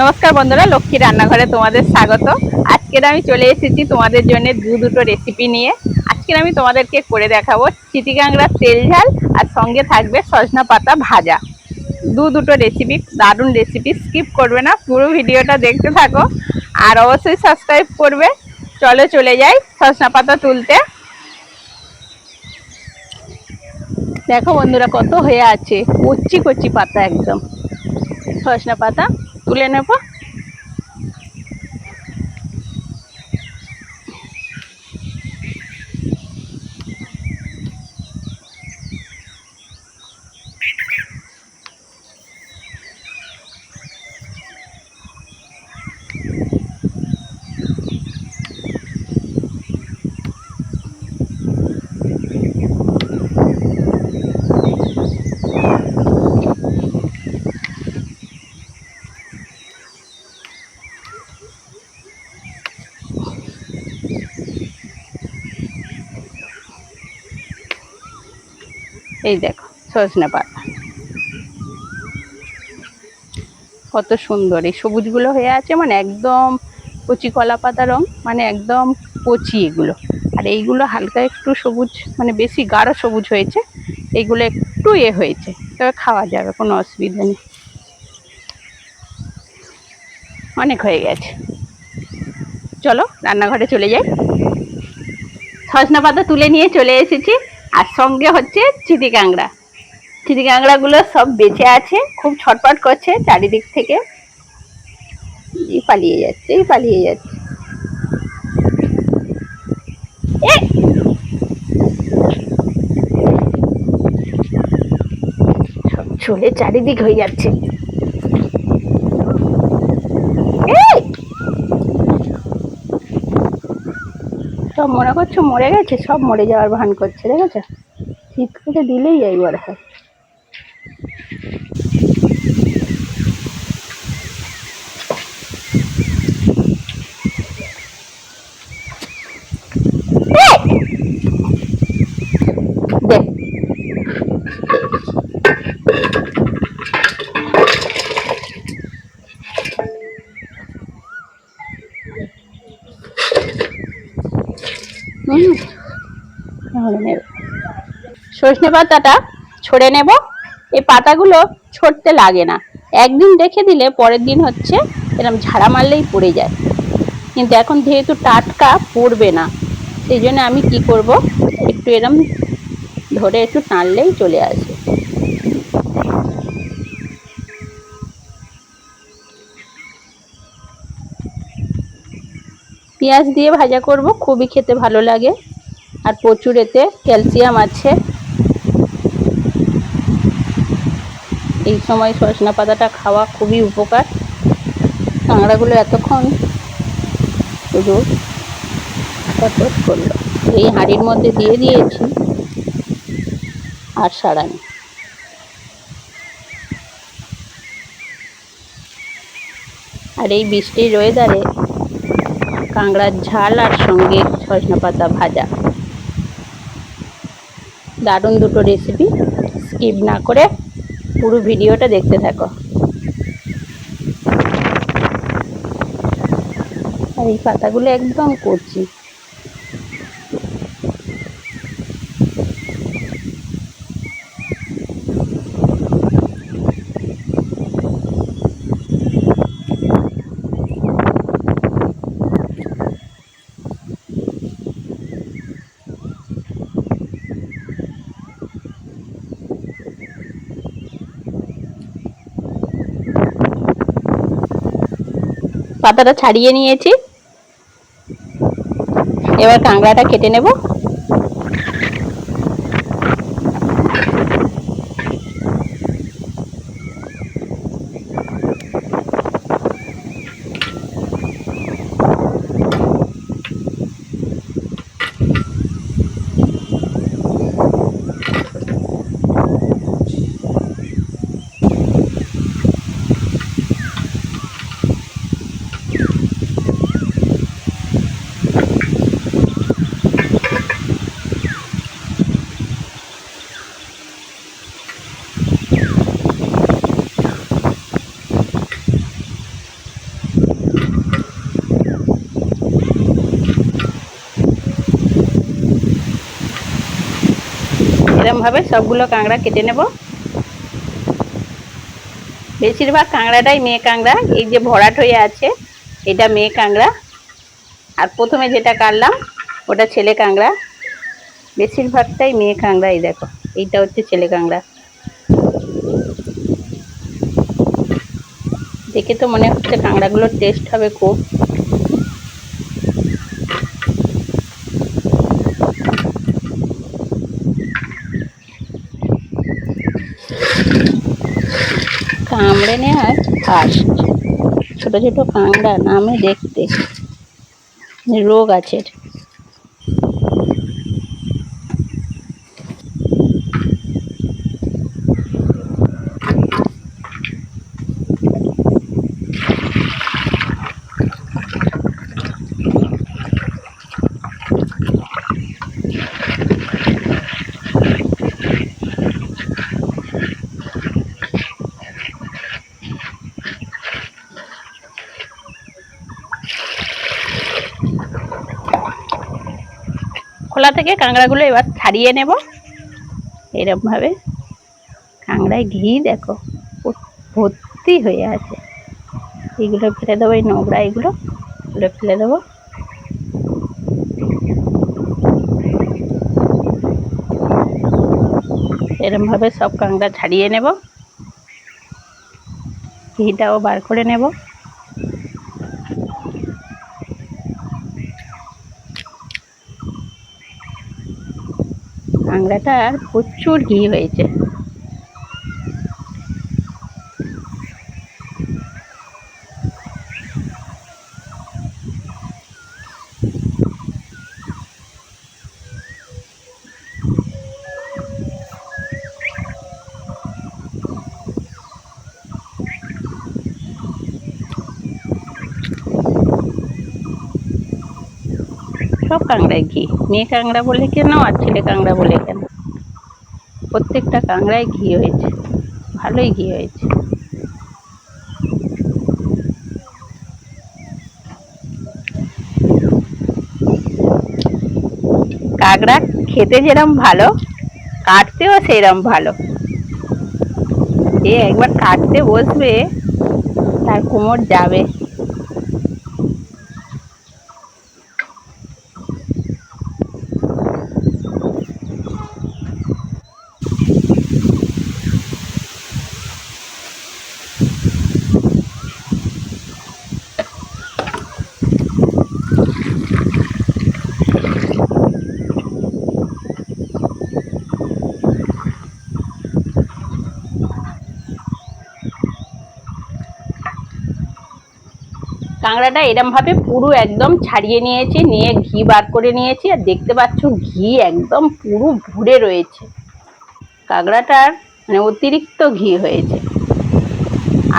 নমস্কার বন্ধুরা লক্ষ্মী রান্নাঘরে তোমাদের স্বাগত। আজকের আমি চলে এসেছি তোমাদের জন্য দু দুটো রেসিপি নিয়ে। আজকের আমি তোমাদেরকে করে দেখাবো চিটিকাংড়ার তেল ঝাল আর সঙ্গে থাকবে সজনা পাতা ভাজা। দু দুটো রেসিপি দারুণ রেসিপি স্কিপ করবে না, পুরো ভিডিওটা দেখতে থাকো। আর অবশ্যই সাবস্ক্রাইব করবে। চলো চলে যাই সজনা পাতা তুলতে। দেখো বন্ধুরা কত হয়ে আছে, কচি কচি পাতা একদম। সজনা পাতা তুলে নেব। এই দেখো, সজনে পাতা। কত সুন্দর, এই সবুজগুলো হয়ে আছে মানে একদম কচি কলা পাতা রং মানে একদম কচি এগুলো। আর এইগুলো হালকা একটু সবুজ মানে বেশি গাঢ় সবুজ হয়েছে, এইগুলো একটু এ হয়েছে, তবে খাওয়া যাবে, কোনো অসুবিধা নেই। অনেক হয়ে গেছে। চলো, রান্নাঘরে চলে যাই। সজনা পাতা তুলে নিয়ে চলে এসেছি। আর সঙ্গে হচ্ছে চিতি কাঁকড়া চিতি কাঁকড়াগুলো সব বেঁচে আছে, খুব ছটপট করছে চারিদিক থেকে। এই পালিয়ে যাচ্ছে, এই পালিয়ে যাচ্ছে। চলে চারিদিক হয়ে যাচ্ছে। সব মনে করছ মরে গেছে? সব মরে যাওয়ার ভান করছে, দেখেছ? শীতকালে দিলেই এইবার হয়। হুম। সজনে পাতাটা ছড়ে নেব। এই পাতাগুলো ছড়তে লাগে না। একদিন রেখে দিলে পরের দিন হচ্ছে এরকম ঝাড়া মারলেই পড়ে যায়। কিন্তু এখন যেহেতু টাটকা পড়বে না, সেই জন্য আমি কি করব? একটু এরম ধরে একটু টানলেই চলে আসে। পেঁয়াজ দিয়ে ভাজা করব, খুবই খেতে ভালো লাগে। আর প্রচুর এতে ক্যালসিয়াম আছে। এই সময় সজনা পাতাটা খাওয়া খুবই উপকার। কাঁকড়াগুলো এতক্ষণ শুধু করল এই হাঁড়ির মধ্যে দিয়ে দিয়েছি। আর সারানি আর এই বৃষ্টির ওয়েদারে কাঁকড়ার ঝাল আর সঙ্গে সজনা পাতা ভাজা। দারুণ দুটো রেসিপি স্কিপ না করে পুরো ভিডিওটা দেখতে থাকো। আর এই পাতাগুলো একদম কচি। পাতাটা ছাড়িয়ে নিয়েছি। এবার কাঁকড়াটা কেটে নেব। এরকম ভাবে সবগুলো কাঁকড়া কেটে নেব। বেশিরভাগ কাঁকড়াটাই মেয়ে কাঁকড়া, এই যে ভরাট হয়ে আছে, এটা মেয়ে কাঁকড়া। আর প্রথমে যেটা কাটলাম, ওটা ছেলে কাঁকড়া। বেশিরভাগটাই মেয়ে কাঁকড়া, এই দেখো, এইটা হচ্ছে ছেলে কাঁকড়া। দেখে তো মনে হচ্ছে কাঁকড়াগুলোর টেস্ট হবে খুব। কামড়ে নেওয়ার ফার্স্ট ছোটো ছোটো কাঁকড়া নামে দেখতে। রোগ আছে। খোলা থেকে কাঁকড়াগুলো এবার ছাড়িয়ে নেব। এরকম ভাবে কাঁকড়ায় ঘি দেখো ভর্তি হয়ে আছে। এগুলো ফেলে দেবো, এই নোংরা এগুলো এগুলো ফেলে দেবো। এরকম ভাবে সব কাঁকড়া ছাড়িয়ে নেব। ঘিটাও বার করে নেব। কাঁকড়াটার প্রচুর ঘি হয়েছে। সব কাঁকড়ায় ঘি। মেয়ে কাঁকড়া বলে কেন, আর ছেলে কাঁকড়া বলে কেন? প্রত্যেকটা কাঁকড়ায় ঘি হয়েছে, ভালোই ঘি হয়েছে। কাঁকড়া খেতে যেরম ভালো, কাটতেও সেরম ভালো। যে একবার কাটতে বসবে, তার কোমর যাবে। কাঁকড়াটা এরমভাবে পুরো একদম ছাড়িয়ে নিয়েছি, নিয়ে ঘি বার করে নিয়েছি আর দেখতে পাচ্ছ ঘি একদম পুরো ভরে রয়েছে। কাঁকড়াটার মানে অতিরিক্ত ঘি হয়েছে।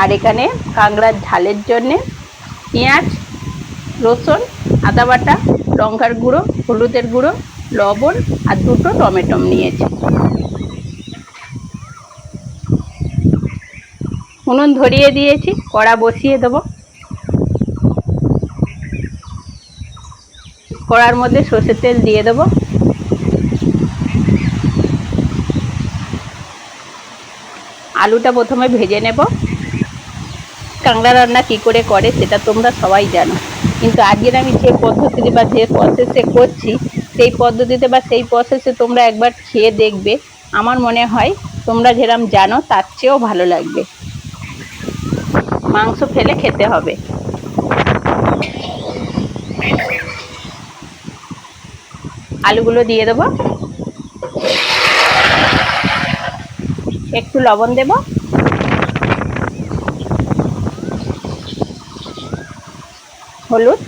আর এখানে কাঁকড়ার ঝালের জন্যে পেঁয়াজ, রসুন, আদা বাটা, লঙ্কার গুঁড়ো, হলুদের গুঁড়ো, লবণ আর দুটো টমেটো নিয়েছি। উনুন ধরিয়ে দিয়েছি, কড়া বসিয়ে দেবো। কড়ার মধ্যে সর্ষের তেল দিয়ে দেবো। আলুটা প্রথমে ভেজে নেব। কাঁকড়া রান্না কি করে করে সেটা তোমরা সবাই জানো। কিন্তু আজকের আমি যে পদ্ধতিতে বা যে প্রসেসে করছি, সেই পদ্ধতিতে বা সেই প্রসেসে তোমরা একবার খেয়ে দেখবে। আমার মনে হয় তোমরা যেরম জানো, তার চেয়েও ভালো লাগবে। মাংস ফেলে খেতে হবে। আলুগুলো দিয়ে দেবো। একটু লবণ দেব। হলুদ।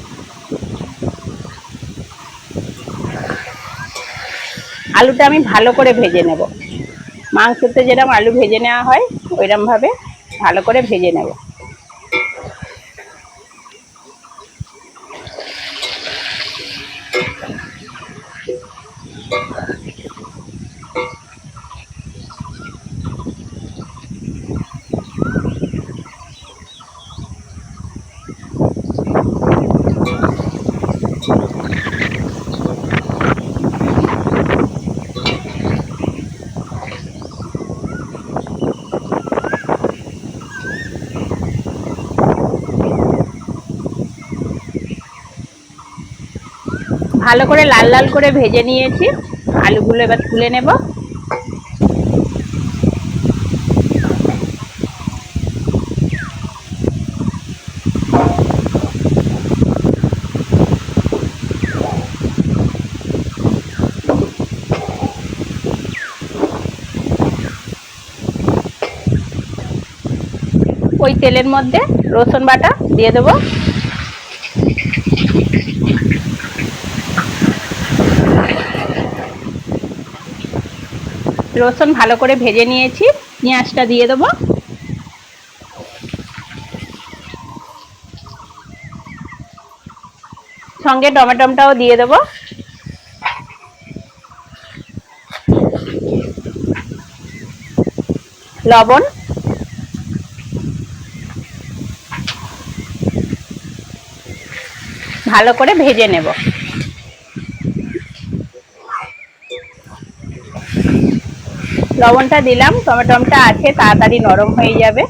আলুটা আমি ভালো করে ভেজে নেব। মাংসতে যেরকম আলু ভেজে নেওয়া হয় ওইরকম ভাবে ভালো করে ভেজে নেব। ভালো করে লাল লাল করে ভেজে নিয়েছি। আলুগুলো এবার তুলে নেব। ওই তেলের মধ্যে রসুন বাটা দিয়ে দেবো। রসুন ভালো করে ভেজে নিয়েছি। পেঁয়াজটা দিয়ে দেবো। সঙ্গে টমেটোমটাও দিয়ে দেবো। লবণ। ভালো করে ভেজে নেব। লবণটা দিলাম টমেটোমটা আছে, তাড়াতাড়ি নরম হয়ে যাবে।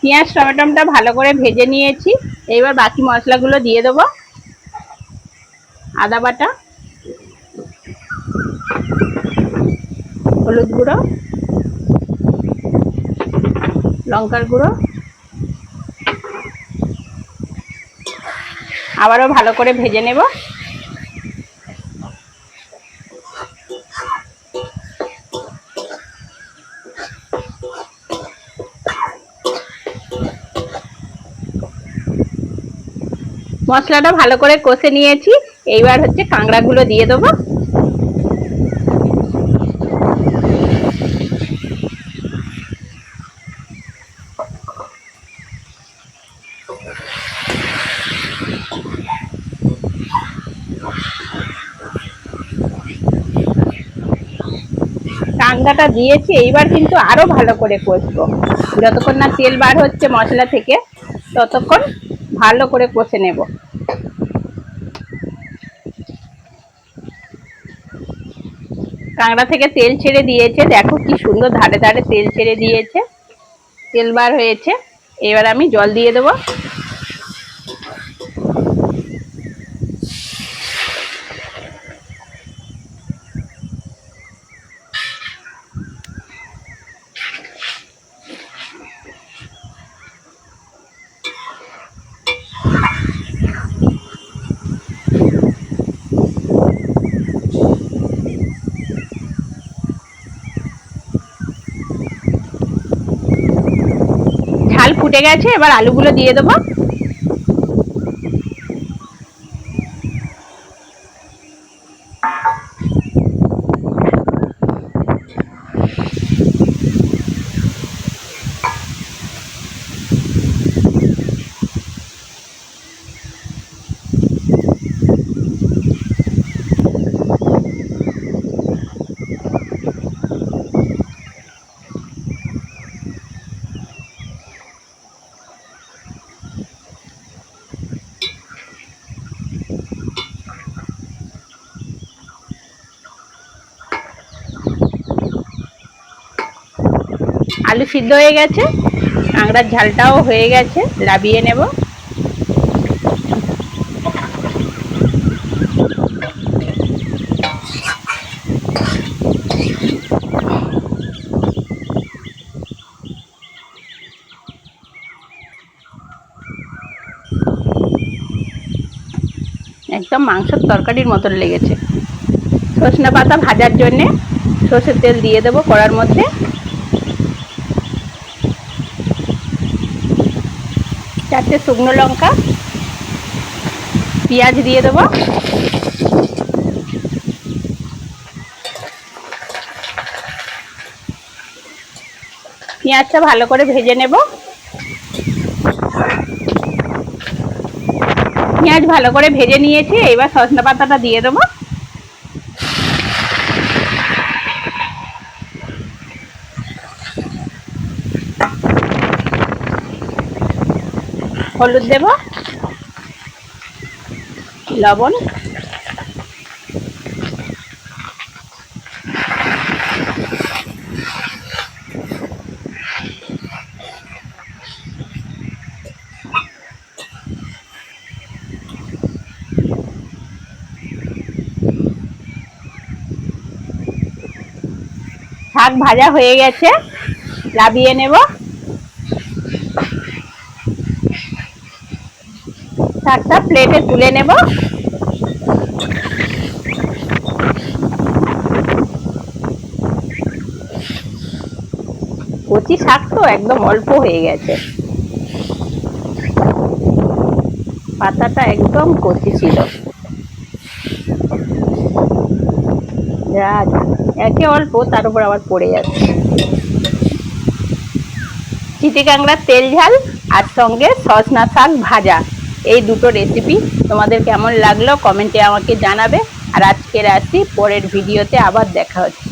পেঁয়াজ টমেটোমটা ভালো করে ভেজে নিয়েছি। এবার বাকি মশলাগুলো দিয়ে দেবো। আদা বাটা, হলুদ গুঁড়ো। লঙ্কার গুঁড়ো। আবারও ভালো করে ভেজে নেব। মশলাটা ভালো করে কষে নিয়েছি। এইবার হচ্ছে কাঁকড়াগুলো দিয়ে দেবো। কাঁকড়াটা দিয়েছি, এইবার কিন্তু আরও ভালো করে কষবো। যতক্ষণ না তেল বার হচ্ছে মশলা থেকে, ততক্ষণ ভালো করে কষে নেব। কাঁকড়া থেকে তেল ছেড়ে দিয়েছে, দেখো কি সুন্দর ধারে ধারে তেল ছেড়ে দিয়েছে। তেল বার হয়েছে, এবার আমি জল দিয়ে দেবো ঝাল ফুটে গেছে এবার আলুগুলো দিয়ে দেবো। আলু সিদ্ধ হয়ে গেছে কাঁকড়ার ঝালটাও হয়ে গেছে লাবিয়ে নেব। একদম মাংসের তরকারির মতন লেগেছে। সজনে পাতা ভাজার জন্যে সর্ষের তেল দিয়ে দেবো কড়ার মধ্যে। চারটে শুকনো লঙ্কা, পেঁয়াজ দিয়ে দেবো। পেঁয়াজটা ভালো করে ভেজে নেব। পেঁয়াজ ভালো করে ভেজে নিয়েছি, এবার সজনা পাতাটা দিয়ে দেবো। হলুদ দেব লবণ। শাক ভাজা হয়ে গেছে লাভিয়ে নেব। শাকটা প্লেটে তুলে নেব। কচি শাক তো একদম অল্প হয়ে গেছে। পাতাটা একদম কচি ছিল। একে অল্প, তার উপর আবার পড়ে যাচ্ছে। চিটি কাঁকড়ার তেল ঝাল আর সঙ্গে সজনা শাক ভাজা। এই দুটো রেসিপি তোমাদের কেমন লাগল? কমেন্টে আমাকে জানাবে। আর আজকের আসি পরের ভিডিওতে আবার দেখা হচ্ছে।